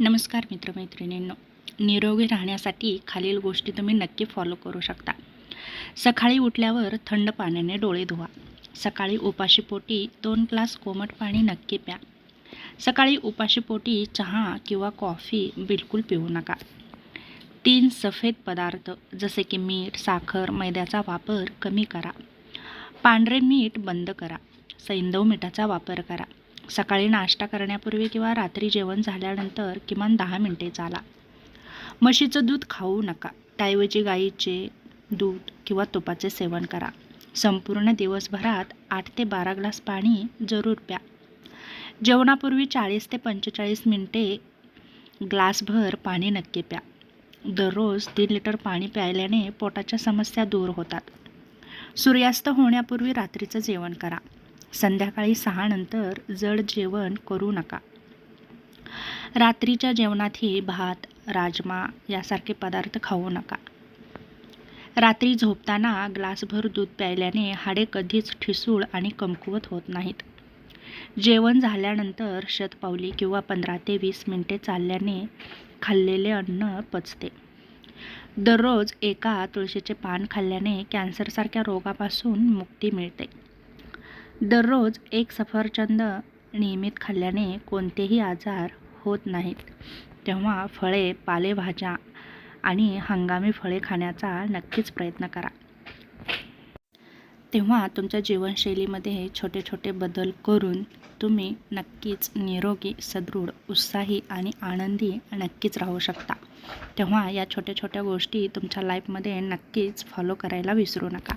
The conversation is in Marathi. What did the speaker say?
नमस्कार मित्रमैत्रिणींनो. निरोगी राहण्यासाठी खालील गोष्टी तुम्ही नक्की फॉलो करू शकता. सकाळी उठल्यावर थंड पाण्याने डोळे धुवा. सकाळी उपाशीपोटी दोन ग्लास कोमट पाणी नक्की प्या. सकाळी उपाशीपोटी चहा किंवा कॉफी बिलकुल पिऊ नका. तीन सफेद पदार्थ जसे की मीठ साखर मैद्याचा वापर कमी करा. पांढरे मीठ बंद करा. सैंदव मिठाचा वापर करा. सकाळी नाश्ता करण्यापूर्वी किंवा रात्री जेवण झाल्यानंतर किमान दहा मिनटे चाला. म्हशीचं दूध खाऊ नका. त्याऐवजी गाईचे दूध किंवा तुपाचे सेवन करा. संपूर्ण दिवसभरात आठ ते बारा ग्लास पाणी जरूर प्या. जेवणापूर्वी चाळीस ते पंचेचाळीस मिनटे ग्लासभर पाणी नक्की प्या. दररोज तीन लिटर पाणी प्यायल्याने पोटाच्या समस्या दूर होतात. सूर्यास्त होण्यापूर्वी रात्रीचं जेवण करा. संध्याकाळी सहानंतर जड जेवण करू नका. रात्रीच्या जेवणातही भात राजमा यासारखे पदार्थ खाऊ नका. रात्री झोपताना ग्लासभर दूध प्यायल्याने हाडे कधीच ठिसूळ आणि कमकुवत होत नाहीत. जेवण झाल्यानंतर शतपावली किंवा पंधरा ते वीस मिनिटे चालल्याने खाल्लेले अन्न पचते. दररोज एका तुळशीचे पान खाल्ल्याने कॅन्सरसारख्या रोगापासून मुक्ती मिळते. दररोज एक सफरचंद नियमित खाल्ल्याने कोणतेही आजार होत नाहीत. तेव्हा फळे पालेभाज्या आणि हंगामी फळे खाण्याचा नक्कीच प्रयत्न करा. तेव्हा तुमच्या जीवनशैलीमध्ये छोटे छोटे बदल करून तुम्ही नक्कीच निरोगी सदृढ उत्साही आणि आनंदी नक्कीच राहू शकता. तेव्हा या छोट्या छोट्या गोष्टी तुमच्या लाईफमध्ये नक्कीच फॉलो करायला विसरू नका.